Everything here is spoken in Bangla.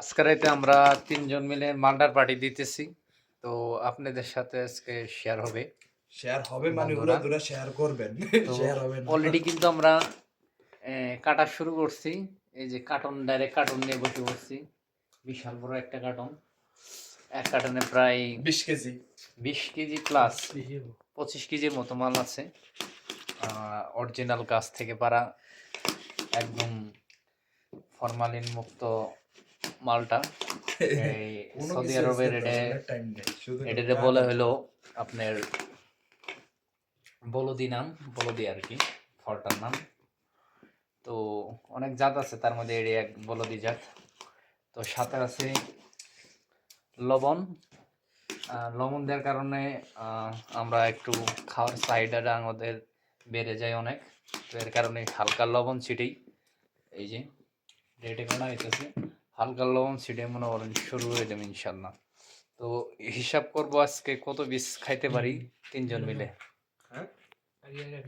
আজকে রাতে আমরা তিনজন মিলে মার্ডার পার্টি দিতেছি। তো আপনাদের সাথে আজকে শেয়ার হবে। শেয়ার হবে মানে দুরা শেয়ার করবেন। শেয়ার হবে অলরেডি কিন্তু আমরা কাটা শুরু করছি। এই যে কার্টন ডাইরেক্ট কার্টন নিয়ে বসে পড়ছি। বিশাল বড় একটা কার্টন এক কার্টনে প্রায় বিশ কেজি। বিশ কেজি প্লাস পঁচিশ কেজির মতো মাল আছে। অরিজিনাল গাছ থেকে পারা। একদম ফরমালিন মুক্ত মালটা। সৌদি আরবের এটাতে বলা হলো আপনার বলদি নাম বলদি আর কি ফলটার নাম। তো অনেক জাত আছে তার মধ্যে এটি এক বলদি জাত। তো সাথে আছে লবণ। লবণ দেওয়ার কারণে আমরা একটু খাওয়ার চাহিদাটা আমাদের বেড়ে যায় অনেক। তো এর কারণে হালকা লবণ ছিটেই। এই যে রেটে করা হইতেছে। হালকা লবণ ছিটে মনে করেন শুরু হয়ে যাবে ইনশাল্লাহ তো হিসাব করব আজকে কত বিষ খাইতে পারি তিনজন মিলে?